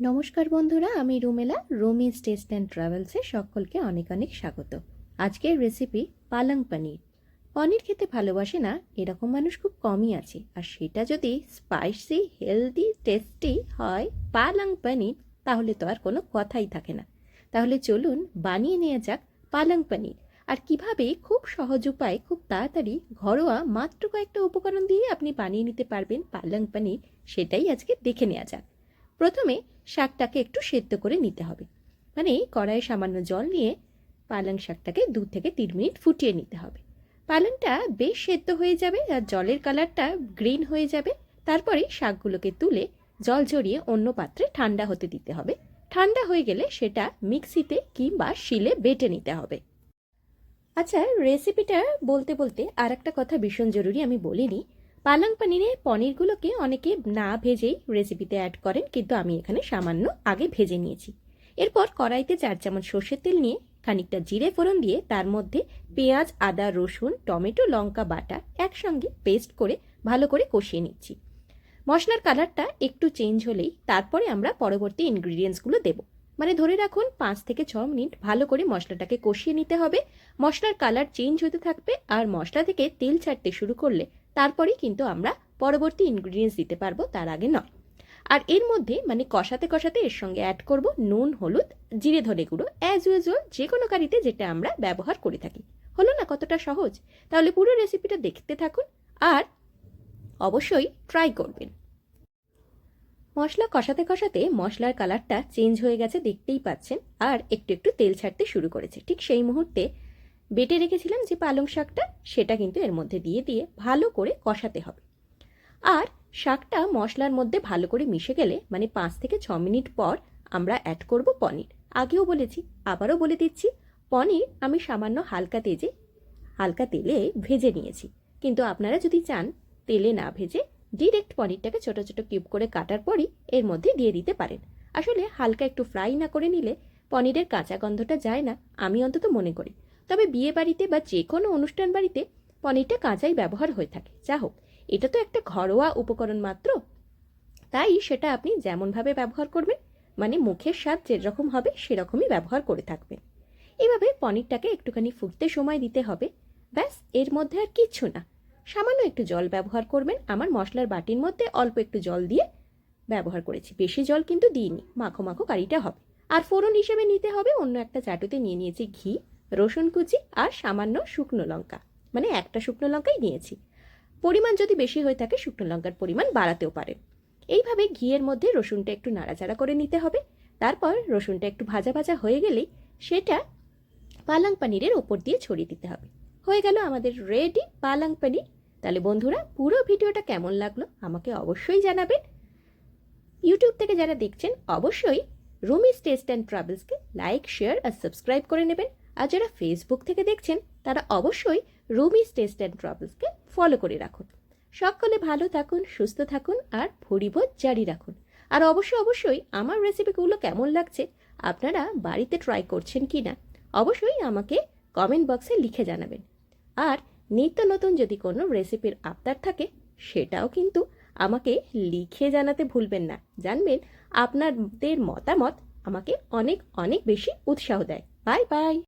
নমস্কার বন্ধুরা, আমি রুমেলা, রুমি টেস্ট অ্যান্ড ট্রাভেলসে সকলকে অনেক অনেক স্বাগত। আজকের রেসিপি পালং পনির। পনির খেতে ভালোবাসে না, এরকম মানুষ খুব কমই আছে। আর সেটা যদি স্পাইসি হেলদি টেস্টি হয় পালং পনির, তাহলে তো আর কোনো কথাই থাকে না। তাহলে চলুন বানিয়ে নেওয়া যাক পালং পনির। আর কীভাবে খুব সহজ উপায়ে, খুব তাড়াতাড়ি ঘরোয়া মাত্র কয়েকটা উপকরণ দিয়ে আপনি বানিয়ে নিতে পারবেন পালং পনির, সেটাই আজকে দেখে নেওয়া যাক। প্রথমে শাকটাকে একটু সেদ্ধ করে নিতে হবে। মানে কড়াইয়ে সামান্য জল নিয়ে পালং শাকটাকে দু থেকে তিন মিনিট ফুটিয়ে নিতে হবে। পালংটা বেশ সেদ্ধ হয়ে যাবে আর জলের কালারটা গ্রিন হয়ে যাবে। তারপরে শাকগুলোকে তুলে জল ঝরিয়ে অন্য পাত্রে ঠান্ডা হতে দিতে হবে। ঠান্ডা হয়ে গেলে সেটা মিক্সিতে কিংবা শিলে বেটে নিতে হবে। আচ্ছা রেসিপিটা বলতে বলতে আর একটা কথা ভীষণ জরুরি আমি বলিনি। পালং পনিরে পনিরগুলোকে অনেকে না ভেজেই রেসিপিতে অ্যাড করেন, কিন্তু আমি এখানে সামান্য আগে ভেজে নিয়েছি। এরপর কড়াইতে চার চামচ সর্ষের তেল নিয়ে খানিকটা জিরে ফোড়ন দিয়ে তার মধ্যে পেঁয়াজ, আদা, রসুন, টমেটো, লঙ্কা, বাটা একসঙ্গে পেস্ট করে ভালো করে কষিয়ে নিচ্ছি। মশলার কালারটা একটু চেঞ্জ হলেই তারপরে আমরা পরবর্তী ইনগ্রিডিয়েন্টসগুলো দেব। মানে ধরে রাখুন, পাঁচ থেকে ছ মিনিট ভালো করে মশলাটাকে কষিয়ে নিতে হবে। মশলার কালার চেঞ্জ হতে থাকবে আর মশলা থেকে তেল ছাড়তে শুরু করলে তারপরেই কিন্তু আমরা পরবর্তী ইনগ্রিডিয়েন্টস দিতে পারব, তার আগে নয় আর এর মধ্যে মানে কষাতে কষাতে এর সঙ্গে অ্যাড করব নুন, হলুদ, জিরে, ধনে গুঁড়ো অ্যাজ ইউজুয়াল যে কোনো কারিতে যেটা আমরা ব্যবহার করে থাকি। হলো না কতটা সহজ? তাহলে পুরো রেসিপিটা দেখতে থাকুন আর অবশ্যই ট্রাই করবেন। মশলা কষাতে কষাতে মশলার কালারটা চেঞ্জ হয়ে গেছে, দেখতেই পাচ্ছেন। আর একটু একটু তেল ছাড়তে শুরু করেছে। ঠিক সেই মুহূর্তে বেটে রেখেছিলাম যে পালং শাকটা, সেটা কিন্তু এর মধ্যে দিয়ে দিয়ে ভালো করে কষাতে হবে। আর শাকটা মশলার মধ্যে ভালো করে মিশে গেলে মানে পাঁচ থেকে ছ মিনিট পর আমরা অ্যাড করব পনির। আগেও বলেছি, আবারও বলে দিচ্ছি, পনির আমি সামান্য হালকা তেজে, হালকা তেলে ভেজে নিয়েছি। কিন্তু আপনারা যদি চান তেলে না ভেজে ডিরেক্ট পনিরটাকে ছোটো ছোটো কিউব করে কাটার পরই এর মধ্যে দিয়ে দিতে পারেন। আসলে হালকা একটু ফ্রাই না করে নিলে পনিরের কাঁচা গন্ধটা যায় না, আমি অন্তত মনে করি। তবে বিয়ে বাড়িতে বা যে কোনো অনুষ্ঠান বাড়িতে পনিরটা কাঁচাই ব্যবহার হয়ে থাকে। যা হোক, এটা তো একটা ঘরোয়া উপকরণ মাত্র। তাই সেটা আপনি যেমনভাবে ব্যবহার করবেন মানে মুখের স্বাদ যেরকম হবে, সেরকমই ব্যবহার করে থাকবেন। এভাবে পনিরটাকে একটুখানি ফুটতে সময় দিতে হবে। ব্যাস, এর মধ্যে আর কিচ্ছু না। সামান্য একটু জল ব্যবহার করবেন। আমার মশলার বাটির মধ্যে অল্প একটু জল দিয়ে ব্যবহার করেছি। বেশি জল কিন্তু দিইনি। মাখো মাখো কারিটা হবে। আর ফোড়ন হিসেবে নিতে হবে। অন্য একটা চাটুতে নিয়ে নিয়েছি ঘি। রসুন কুচি আর সামান্য শুকনো লঙ্কা। মানে একটা শুকনো লঙ্কাই নিয়েছি। পরিমাণ যদি বেশি হয়ে থাকে, শুকনো লঙ্কার পরিমাণ বাড়াতেও পারেন এইভাবে ঘিয়ের মধ্যে রসুনটা একটু নাড়াচাড়া করে নিতে হবে। তারপর রসুনটা একটু ভাজা ভাজা হয়ে গেলেই সেটা পালাং পানিরের ওপর দিয়ে ছড়িয়ে দিতে হবে। হয়ে গেল আমাদের রেডি পালাং পানির। তাহলে বন্ধুরা, পুরো ভিডিওটা কেমন লাগল আমাকে অবশ্যই জানাবেন। ইউটিউব থেকে যারা দেখছেন, অবশ্যই রুমিস টেস্ট অ্যান্ড ট্রাভেলসকে লাইক, শেয়ার আর সাবস্ক্রাইব করে নেবেন। আর যারা ফেসবুক থেকে দেখছেন, তারা অবশ্যই রুমিস টেস্ট অ্যান্ড ট্রাভেলসকে ফলো করে রাখুন। সকলে ভালো থাকুন, সুস্থ থাকুন আর ভরিবোধ জারি রাখুন। আর অবশ্যই অবশ্যই আমার রেসিপিগুলো কেমন লাগছে, আপনারা বাড়িতে ট্রাই করছেন কি না অবশ্যই আমাকে কমেন্ট বক্সে লিখে জানাবেন। আর নিত্য নতুন যদি কোনো রেসিপির আবদার থাকে, সেটাও কিন্তু আমাকে লিখে জানাতে ভুলবেন না। জানবেন, আপনাদের মতামত আমাকে অনেক অনেক বেশি উৎসাহ দেয়। Bye bye